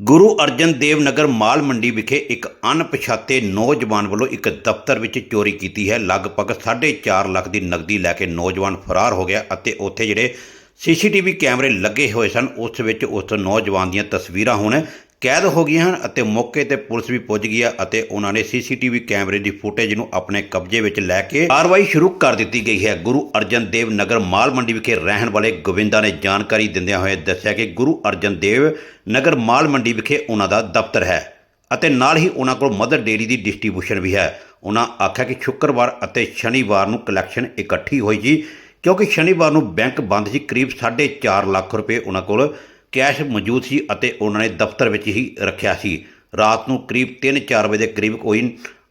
ਗੁਰੂ ਅਰਜਨ ਦੇਵ ਨਗਰ ਮਾਲ ਮੰਡੀ ਵਿਖੇ ਇੱਕ ਅਣਪਛਾਤੇ ਨੌਜਵਾਨ ਵੱਲੋਂ ਇੱਕ ਦਫ਼ਤਰ ਵਿੱਚ ਚੋਰੀ ਕੀਤੀ ਹੈ। ਲਗਭਗ 4.5 ਲੱਖ ਦੀ ਨਕਦੀ ਲੈ ਕੇ ਨੌਜਵਾਨ ਫਰਾਰ ਹੋ ਗਿਆ ਅਤੇ ਉੱਥੇ ਜਿਹੜੇ ਸੀਸੀਟੀਵੀ ਕੈਮਰੇ ਲੱਗੇ ਹੋਏ ਸਨ, ਉਸ ਵਿੱਚ ਉਸ ਨੌਜਵਾਨ ਦੀਆਂ ਤਸਵੀਰਾਂ ਹੁਣ ਕੈਦ ਹੋ ਗਈਆਂ ਹਨ ਅਤੇ ਮੌਕੇ ਤੇ ਪੁਲਿਸ ਵੀ ਪਹੁੰਚ ਗਈ ਹੈ ਅਤੇ ਉਹਨਾਂ ਨੇ ਸੀਸੀਟੀਵੀ ਕੈਮਰੇ ਦੀ ਫੁਟੇਜ ਨੂੰ ਆਪਣੇ ਕਬਜ਼ੇ ਵਿੱਚ ਲੈ ਕੇ ਕਾਰਵਾਈ ਸ਼ੁਰੂ ਕਰ ਦਿੱਤੀ ਗਈ ਹੈ। ਗੁਰੂ ਅਰਜਨ ਦੇਵ ਨਗਰ ਮਾਲ ਮੰਡੀ ਵਿਖੇ ਰਹਿਣ ਵਾਲੇ ਗੋਵਿੰਦਾ ਨੇ ਜਾਣਕਾਰੀ ਦਿੰਦਿਆਂ ਹੋਏ ਦੱਸਿਆ ਕਿ ਗੁਰੂ ਅਰਜਨ ਦੇਵ ਨਗਰ ਮਾਲ ਮੰਡੀ ਵਿਖੇ ਉਹਨਾਂ ਦਾ ਦਫ਼ਤਰ ਹੈ ਅਤੇ ਨਾਲ ਹੀ ਉਹਨਾਂ ਕੋਲ ਮਦਰ ਡੇਰੀ ਦੀ ਡਿਸਟ੍ਰੀਬਿਊਸ਼ਨ ਵੀ ਹੈ। ਉਹਨਾਂ ਆਖਿਆ ਕਿ ਸ਼ੁੱਕਰਵਾਰ ਅਤੇ ਸ਼ਨੀਵਾਰ ਨੂੰ ਕਲੈਕਸ਼ਨ ਇਕੱਠੀ ਹੋਈ ਜੀ ਕਿਉਂਕਿ ਸ਼ਨੀਵਾਰ ਨੂੰ ਬੈਂਕ ਬੰਦ ਸੀ। ਕਰੀਬ 4.5 ਲੱਖ ਰੁਪਏ ਉਹਨਾਂ ਕੋਲ ਕੈਸ਼ ਮੌਜੂਦ ਸੀ ਅਤੇ ਉਹਨਾਂ ਨੇ ਦਫ਼ਤਰ ਵਿੱਚ ਹੀ ਰੱਖਿਆ ਸੀ। ਰਾਤ ਨੂੰ ਕਰੀਬ 3-4 ਵਜੇ ਦੇ ਕਰੀਬ ਕੋਈ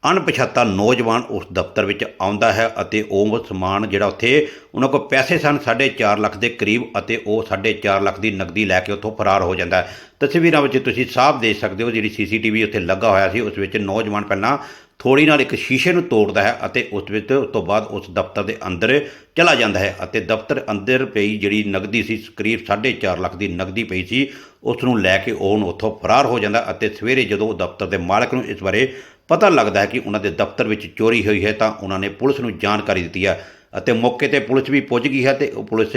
ਅਣਪਛਾਤਾ ਨੌਜਵਾਨ ਉਸ ਦਫ਼ਤਰ ਵਿੱਚ ਆਉਂਦਾ ਹੈ ਅਤੇ ਉਹ ਸਮਾਨ ਜਿਹੜਾ ਉੱਥੇ, ਉਹਨਾਂ ਕੋਲ ਪੈਸੇ ਸਨ 4.5 ਲੱਖ ਦੇ ਕਰੀਬ ਅਤੇ ਉਹ 4.5 ਲੱਖ ਦੀ ਨਕਦੀ ਲੈ ਕੇ ਉੱਥੋਂ ਫਰਾਰ ਹੋ ਜਾਂਦਾ ਹੈ। ਤਸਵੀਰਾਂ ਵਿੱਚ ਤੁਸੀਂ ਸਾਫ਼ ਦੇਖ ਸਕਦੇ ਹੋ ਜਿਹੜੀ ਸੀਸੀਟੀਵੀ ਉੱਥੇ ਲੱਗਾ ਹੋਇਆ ਸੀ। ਉਸ ਵਿੱਚ ਨੌਜਵਾਨ ਪਹਿਲਾਂ ਥੋੜੀ ਨਾਲ ਇੱਕ ਸ਼ੀਸ਼ੇ ਨੂੰ ਤੋੜਦਾ ਹੈ ਅਤੇ ਉਸ ਵਿੱਚ ਉਸ ਤੋਂ ਬਾਅਦ ਉਸ ਦਫ਼ਤਰ ਦੇ ਅੰਦਰ ਚਲਾ ਜਾਂਦਾ ਹੈ ਅਤੇ ਦਫ਼ਤਰ ਅੰਦਰ ਪਈ ਜਿਹੜੀ ਨਗਦੀ ਸੀ, ਕਰੀਬ 4.5 ਲੱਖ ਦੀ ਨਗਦੀ ਪਈ ਸੀ, ਉਸ ਨੂੰ ਲੈ ਕੇ ਉਹ ਉੱਥੋਂ ਫਰਾਰ ਹੋ ਜਾਂਦਾ ਅਤੇ ਸਵੇਰੇ ਜਦੋਂ ਉਹ ਦਫ਼ਤਰ ਦੇ ਮਾਲਕ ਨੂੰ ਇਸ ਬਾਰੇ ਪਤਾ ਲੱਗਦਾ ਹੈ ਕਿ ਉਹਨਾਂ ਦੇ ਦਫ਼ਤਰ ਵਿੱਚ ਚੋਰੀ ਹੋਈ ਹੈ ਤਾਂ ਉਹਨਾਂ ਨੇ ਪੁਲਿਸ ਨੂੰ ਜਾਣਕਾਰੀ ਦਿੱਤੀ ਹੈ ਅਤੇ ਮੌਕੇ ਤੇ ਪੁਲਿਸ ਵੀ ਪਹੁੰਚ ਗਈ ਹੈ ਤੇ ਉਹ ਪੁਲਿਸ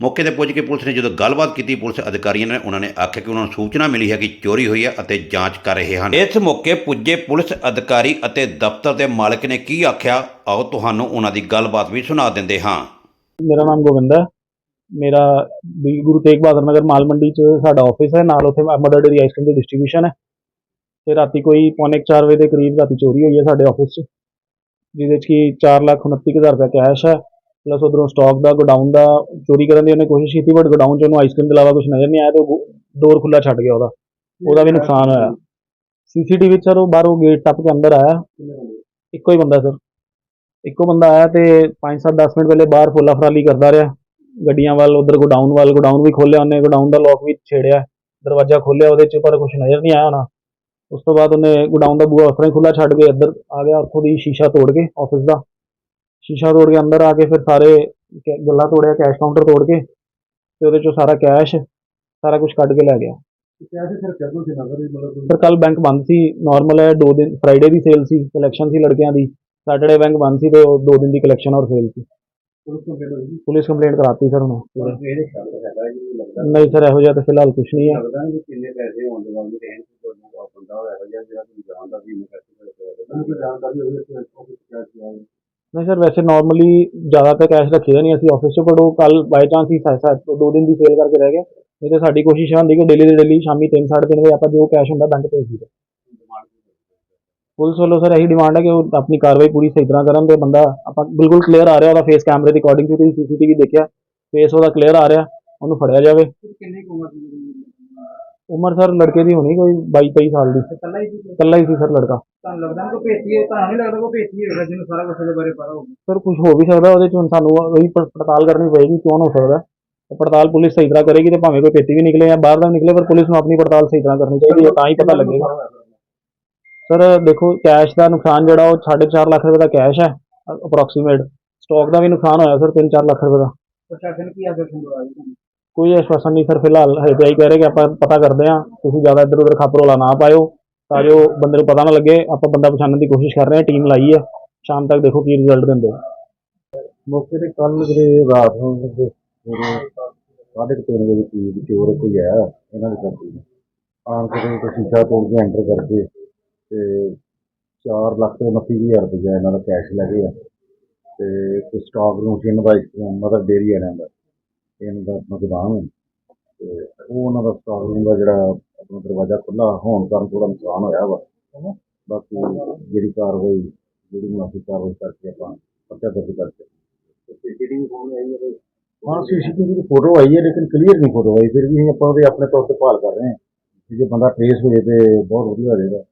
ਮੌਕੇ ਤੇ ਪਹੁੰਚ ਕੇ ਪੁਲਿਸ ਨੇ ਜਦੋਂ ਗੱਲਬਾਤ ਕੀਤੀ ਪੁਲਿਸ ਅਧਿਕਾਰੀਆਂ ਨੇ ਉਹਨਾਂ ਨੇ ਆਖਿਆ ਕਿ ਉਹਨਾਂ ਨੂੰ ਸੂਚਨਾ ਮਿਲੀ ਹੈ ਕਿ ਚੋਰੀ ਹੋਈ ਹੈ ਅਤੇ ਜਾਂਚ ਕਰ ਰਹੇ ਹਨ। ਇਸ ਮੌਕੇ ਪੁੱਜੇ ਪੁਲਿਸ ਅਧਿਕਾਰੀ ਅਤੇ ਦਫ਼ਤਰ ਦੇ ਮਾਲਕ ਨੇ ਕੀ ਆਖਿਆ? ਆਓ ਤੁਹਾਨੂੰ ਉਹਨਾਂ ਦੀ ਗੱਲਬਾਤ ਵੀ ਸੁਣਾ ਦਿੰਦੇ ਹਾਂ। ਮੇਰਾ ਨਾਮ ਗੋਵਿੰਦ ਹੈ। ਮੇਰਾ ਵੀ ਗੁਰੂ ਤੇਗ ਬਹਾਦਰ ਨਗਰ ਮਾਲ ਮੰਡੀ 'ਚ ਸਾਡਾ ਆਫਿਸ ਹੈ। ਨਾਲ ਉੱਥੇ ਮਦਰ ਡੇਰੀ ਆਈਸਕ੍ਰੀਮ ਦੀ ਡਿਸਟ੍ਰੀਬਿਊਸ਼ਨ ਹੈ। ਤੇ ਰਾਤੀ ਕੋਈ ਪੌਣੇ ਕੁ ਚਾਰ ਵਜੇ ਦੇ ਕਰੀਬ ਰਾਤੀ ਚੋਰੀ ਹੋਈ ਹੈ ਸਾਡੇ ਆਫਿਸ 'ਚ ਜਿਹਦੇ 'ਚ ਕਿ ਚਾਰ ਲੱਖ ਉਨੱਤੀ ਕੁ ਹਜ਼ਾਰ ਰੁਪਏ ਕੈਸ਼ ਹੈ। ਪਲੱਸ ਉਧਰੋਂ ਸਟਾਕ ਦਾ ਗੋਡਾਊਨ ਦਾ ਚੋਰੀ ਕਰਨ ਦੀ ਉਹਨੇ ਕੋਸ਼ਿਸ਼ ਕੀਤੀ ਬਟ ਗੋਡਾਊਨ 'ਚ ਉਹਨੂੰ ਆਈਸਕ੍ਰੀਮ ਦੇ ਇਲਾਵਾ ਕੁਝ ਨਜ਼ਰ ਨਹੀਂ ਆਇਆ ਤੇ ਉਹ ਡੋਰ ਖੁੱਲਾ ਛੱਡ ਗਿਆ ਉਹਦਾ। ਉਹਦਾ ਵੀ ਨੁਕਸਾਨ ਹੋਇਆ। ਸੀਸੀਟੀਵੀ 'ਚ ਸਰ ਉਹ ਬਾਹਰੋਂ ਗੇਟ ਟੱਪ ਕੇ ਅੰਦਰ ਆਇਆ। ਇੱਕੋ ਹੀ ਬੰਦਾ ਸਰ। ਇੱਕੋ ਬੰਦਾ ਆਇਆ ਤੇ 5-7 10 ਮਿੰਟ ਪਹਿਲੇ ਬਾਹਰ ਫੁੱਲਾ ਫਰਾਲੀ ਕਰਦਾ ਰਿਹਾ। ਗੱਡੀਆਂ ਵੱਲ, ਉਧਰ ਗੋਡਾਊਨ ਵੱਲ ਗੋਡਾਊਨ ਵੀ ਖੋਲਿਆ ਉਹਨੇ ਗੋਡਾਊਨ ਦਾ ਲੌਕ ਵੀ ਛੇੜਿਆ। ਦਰਵਾਜ਼ਾ ਖੋਲਿਆ ਉਹਦੇ 'ਚ ਪਰ ਕੁਝ ਨਜ਼ਰ ਨਹੀਂ ਆਇਆ ਹੋਣਾ। ਉਸ ਤੋਂ ਬਾਅਦ ਉਹਨੇ ਗੋਡਾਊਨ ਦਾ ਬੂਹਾ ਉਸ ਤਰ੍ਹਾਂ ਹੀ ਖੁੱਲਾ ਛੱਡ ਕੇ ਇੱਧਰ ਆ ਗਿਆ, ਉੱਥੋਂ ਦੀ ਸ਼ੀਸ਼ਾ ਤੋੜ ਕੇ ਆਫਿਸ ਦਾ। ਸ਼ੀਸ਼ਾ ਤੋੜ ਕੇ ਅੰਦਰ ਆ ਕੇ ਫਿਰ ਸਾਰੇ ਗੱਲਾ ਤੋੜਿਆ ਕੈਸ਼ ਕਾਊਂਟਰ ਤੋੜ ਕੇ ਤੇ ਉਹਦੇ 'ਚੋਂ ਸਾਰਾ ਕੈਸ਼ ਸਾਰਾ ਕੁਝ ਕੱਢ ਕੇ ਲੈ ਗਿਆ। ਫਿਰ ਕੱਲ ਬੈਂਕ ਬੰਦ ਸੀ ਨਾਰਮਲ ਹੈ ਦੋ ਦਿਨ ਫਰਾਈਡੇ ਦੀ ਸੇਲ ਸੀ ਕਲੈਕਸ਼ਨ ਸੀ ਲੜਕਿਆਂ ਦੀ। ਸੈਟਰਡੇ ਬੈਂਕ ਬੰਦ ਸੀ ਤੇ ਉਹ ਦੋ ਦਿਨ ਦੀ ਕਲੈਕਸ਼ਨ ਔਰ ਸੇਲ ਸੀ। ਪੁਲਿਸ ਕੰਪਲੇਂਟ ਕਰਾਤੀ ਸਰ ਉਹਨੇ ਨਹੀਂ ਸਰ ਇਹੋ ਜਿਹਾ ਤਾਂ ਫਿਲਹਾਲ ਕੁਝ ਨਹੀਂ ਹੈ। ਨਹੀਂ ਨਹੀਂ ਸਰ, ਵੈਸੇ ਨਾਰਮਲੀ ਜ਼ਿਆਦਾ ਤਾਂ ਕੈਸ਼ ਰੱਖਿਆ ਨਹੀਂ ਅਸੀਂ ਆਫਿਸ 'ਚ ਬਟ ਉਹ ਕੱਲ ਬਾਈ ਚਾਂਸ ਹੀ ਸਾ- ਦੋ ਦਿਨ ਦੀ ਸੇਲ ਕਰਕੇ ਰਹਿ ਗਏ। ਨਹੀਂ ਤਾਂ ਸਾਡੀ ਕੋਸ਼ਿਸ਼ ਇਹ ਹੁੰਦੀ ਕਿ ਡੇਲੀ ਦੀ ਡੇਲੀ ਸ਼ਾਮੀ 3:30 ਵਜੇ ਆਪਾਂ ਜੋ ਕੈਸ਼ ਹੁੰਦਾ ਬੈਂਕ ਭੇਜ ਦਈਏ। ਪੁਲਿਸ ਵੱਲੋਂ ਸਰ ਇਹੀ ਡਿਮਾਂਡ ਹੈ ਕਿ ਉਹ ਆਪਣੀ ਕਾਰਵਾਈ ਪੂਰੀ ਸਹੀ ਤਰ੍ਹਾਂ ਕਰਨ ਤੇ ਬੰਦਾ ਆਪਾਂ ਬਿਲਕੁਲ ਕਲੀਅਰ ਆ ਰਿਹਾ, ਉਹਦਾ ਫੇਸ ਕੈਮਰੇ ਦੀ ਅਕੋਰਡਿੰਗ 'ਚ ਤੁਸੀਂ ਸੀਸੀਟੀਵੀ ਦੇਖਿਆ ਫੇਸ ਉਹਦਾ ਕਲੀਅਰ ਆ ਰਿਹਾ, ਉਹਨੂੰ ਫੜਿਆ ਜਾਵੇ। ਉਮਰ ਸਰ ਲੜਕੇ ਦੀ ਹੋਣੀ ਕੋਈ 22 23 ਸਾਲ ਦੀ। ਇਕੱਲਾ ਹੀ ਸੀ ਸਰ ਲੜਕਾ। ਤੁਹਾਨੂੰ ਲੱਗਦਾ ਕੋਈ ਭੇਤੀ ਹੈ? ਤੁਹਾਨੂੰ ਨਹੀਂ ਲੱਗਦਾ ਕੋਈ ਭੇਤੀ ਹੋਵੇਗਾ ਜਿਹਨੂੰ ਸਾਰਾ ਕੁਝ ਦੇ ਬਾਰੇ ਪਤਾ ਹੋਵੇ ਸਰ ਕੁਝ ਹੋ ਵੀ ਸਕਦਾ ਉਹਦੇ ਚ ਹੁਣ ਸਾਨੂੰ ਉਹੀ ਪ- ਪੜਤਾਲ ਕਰਨੀ ਪਏਗੀ ਕਿਉਂ ਹੋ ਸਕਦਾ। ਤੇ ਪੜਤਾਲ ਪੁਲਿਸ ਸਹੀ ਤਰ੍ਹਾਂ ਕਰੇਗੀ ਤੇ ਭਾਵੇਂ ਕੋਈ ਪੇਟੀ ਵੀ ਨਿਕਲੇ ਜਾਂ ਬਾਹਰ ਦਾ ਵੀ ਨਿਕਲੇ ਪਰ ਪੁਲਿਸ ਨੂੰ ਆਪਣੀ ਪੜਤਾਲ ਸਹੀ ਤਰ੍ਹਾਂ ਕਰਨੀ ਚਾਹੀਦੀ ਹੈ ਤਾਂ ਹੀ ਪਤਾ ਲੱਗੇਗਾ। ਸਰ ਦੇਖੋ ਕੈਸ਼ ਦਾ ਨੁਕਸਾਨ ਜਿਹੜਾ ਉਹ 4.5 ਲੱਖ ਰੁਪਏ ਦਾ ਕੈਸ਼ ਹੈ ਅਪਰੋਕਸੀਮੇਟ। ਸਟਾਕ ਦਾ ਵੀ ਨੁਕਸਾਨ ਹੋਇਆ ਸਰ 3-4 ਲੱਖ ਰੁਪਏ ਦਾ। ਪ੍ਰਸ਼ਾਸਨ ਕੀ ਆਦਰ ਸੰਦਵਾ ਜੀ? ਕੋਈ ਆਸ਼ਵਾਸਨ ਨਹੀਂ ਸਰ ਫਿਲਹਾਲ ਹਜੇ ਤੇ ਆਈ ਕਹਿ ਰਹੇ ਕਿ ਆਪਾਂ ਪਤਾ ਕਰਦੇ ਹਾਂ, ਤੁਸੀਂ ਜ਼ਿਆਦਾ ਇੱਧਰ ਉੱਧਰ ਖਪਰੋਲਾ ਨਾ ਪਾਇਓ, ਤਾਂ ਜੋ ਬੰਦੇ ਨੂੰ ਪਤਾ ਨਾ ਲੱਗੇ, ਆਪਾਂ ਬੰਦਾ ਪਛਾਣਨ ਦੀ ਕੋਸ਼ਿਸ਼ ਕਰ ਰਹੇ ਹਾਂ, ਟੀਮ ਲਾਈ ਹੈ, ਸ਼ਾਮ ਤੱਕ ਦੇਖੋ ਕੀ ਰਿਜ਼ਲਟ ਦਿੰਦੇ ਆ। ਮੌਕੇ ਤੇ ਕੱਲ ਜਿਹੜੇ ਰਾਤ ਨੂੰ ਜਿਹੜੇ ਸਾਢੇ ਕੁ ਤਿੰਨ ਵਜੇ ਕਰੀਬ ਚੋਰ ਕੋਈ ਆਇਆ ਇਹਨਾਂ ਦੇ ਕੰਪਨੀ ਆਣ ਕੇ ਤੇ ਸ਼ੀਸ਼ਾ ਤੋੜ ਕੇ ਐਂਟਰ ਕਰਕੇ ਤੇ 4 ਲੱਖ ਤੇ 29 ਹਜ਼ਾਰ ਰੁਪਇਆ ਇਹਨਾਂ ਦਾ ਕੈਸ਼ ਲੈ ਗਏ ਆ। ਤੇ ਇੱਕ ਸਟਾਕ ਨੂੰ ਇਹਨਾਂ ਦਾ ਮਦਰ ਡੇਰੀ ਇਹਨਾਂ ਦਾ। ਇਹਨਾਂ ਦਾ ਆਪਣਾ ਗੋਦਾਮ ਹੈ। ਤੇ ਉਹ ਉਹਨਾਂ ਦਾ ਸਟਾਕ ਰੂਮ ਦਾ ਜਿਹੜਾ ਆਪਣਾ ਦਰਵਾਜ਼ਾ ਖੁੱਲਾ ਹੋਣ ਕਾਰਨ ਥੋੜਾ ਨੁਕਸਾਨ ਹੋਇਆ ਵਾ। ਬਾਕੀ ਜਿਹੜੀ ਕਾਰਵਾਈ ਜਿਹੜੀ ਮੁਨਾਸਿਬ ਕਾਰਵਾਈ ਕਰਕੇ ਆਪਾਂ ਪਰਚਾ ਦਰਜ ਕਰਕੇ ਹਾਂ ਸੀਸੀਟੀਵੀ ਦੀ ਫੋਟੋ ਆਈ ਹੈ ਲੇਕਿਨ ਕਲੀਅਰ ਨਹੀਂ ਫੋਟੋ ਆਈ। ਫਿਰ ਵੀ ਅਸੀਂ ਆਪਾਂ ਉਹਦੇ ਆਪਣੇ ਤੌਰ ਤੇ ਭਾਲ ਕਰ ਰਹੇ ਹਾਂ ਕਿ ਜੇ ਬੰਦਾ ਟ੍ਰੇਸ ਹੋ ਜੇ ਤੇ ਬਹੁਤ ਵਧੀਆ ਹੋ ਜਾਏਗਾ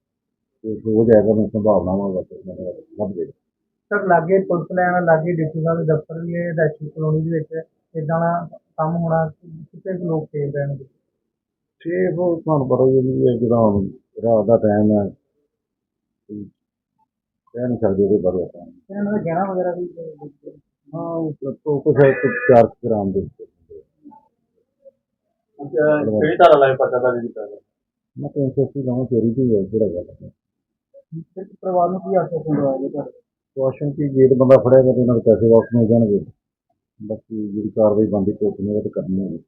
ਤੇ ਹੋ ਜਾਏਗਾ ਮੈਂ ਸੰਭਾਵਨਾਵਾਂ ਲੱਭ ਜਾਏਗਾ। ਸਰ ਲਾਗੇ ਪੁਲਿਸ ਲਾਈਨ ਲਾਗੇ ਡਿਪਟੀ ਸਾਹਿਬ ਦੇ ਦਫ਼ਤਰ ਵੀ ਹੈ ਦੈਸ਼ੀ ਕਲੋਨੀ ਦੇ ਵਿੱਚ ਇਦਾਂ ਦਾ ਕੰਮ ਹੋਣਾ ਕਿਤੇ ਕੁ ਲੋਕ ਖੇਡ ਰਹਿਣਗੇ ਤੇ ਹੋਰ ਤੁਹਾਨੂੰ ਪਤਾ ਹੀ ਹੈ ਜੀ ਇਹ ਜਿਹੜਾ ਹੁਣ ਰਾਤ ਦਾ ਟਾਈਮ ਹੈ ਤੇ ਕਹਿ ਨਹੀਂ ਸਕਦੇ ਇਹਦੇ ਬਾਰੇ ਆਪਾਂ। ਇਹਨਾਂ ਦਾ ਗਹਿਣਾ ਵਗੈਰਾ ਵੀ ਹਾਂ ਉਹ ਤੋਂ ਕੁਝ ਹੈ ਕਿ ਚਾਰ ਗ੍ਰਾਮ ਦੇ ਵਿੱਚ। ਕਿਹੜੀ ਧਾਰਾ ਲਾਈ ਪਤਾ ਦਾ ਜੀ ਪਹਿਲਾਂ ਮੈਂ 380 ਲਾਉਂ ਚੋਰੀ ਦੀ ਹੈ ਜਿਹੜਾ ਗੱਲ ਹੈ? ਸਿਰਫ ਪਰਿਵਾਰ ਨੂੰ ਕੀ ਆਸਰਾ ਸੁਣਵਾਏਗਾ ਸਰ ਵਾਸ਼ਿੰਗ ਕੀ ਗੇਟ ਬੰਦਾ ਫੜਿਆ ਕਰੇ ਇਹਨਾਂ ਦੇ ਪੈਸੇ ਵਾਪਸ ਮਿਲ ਜਾਣਗੇ। ਬਾਕੀ ਜਿਹੜੀ ਕਾਰਵਾਈ ਬਣਦੀ ਬੰਦੇ ਨੇ ਉਹ ਤਾਂ ਕਰਨੀ ਹੈ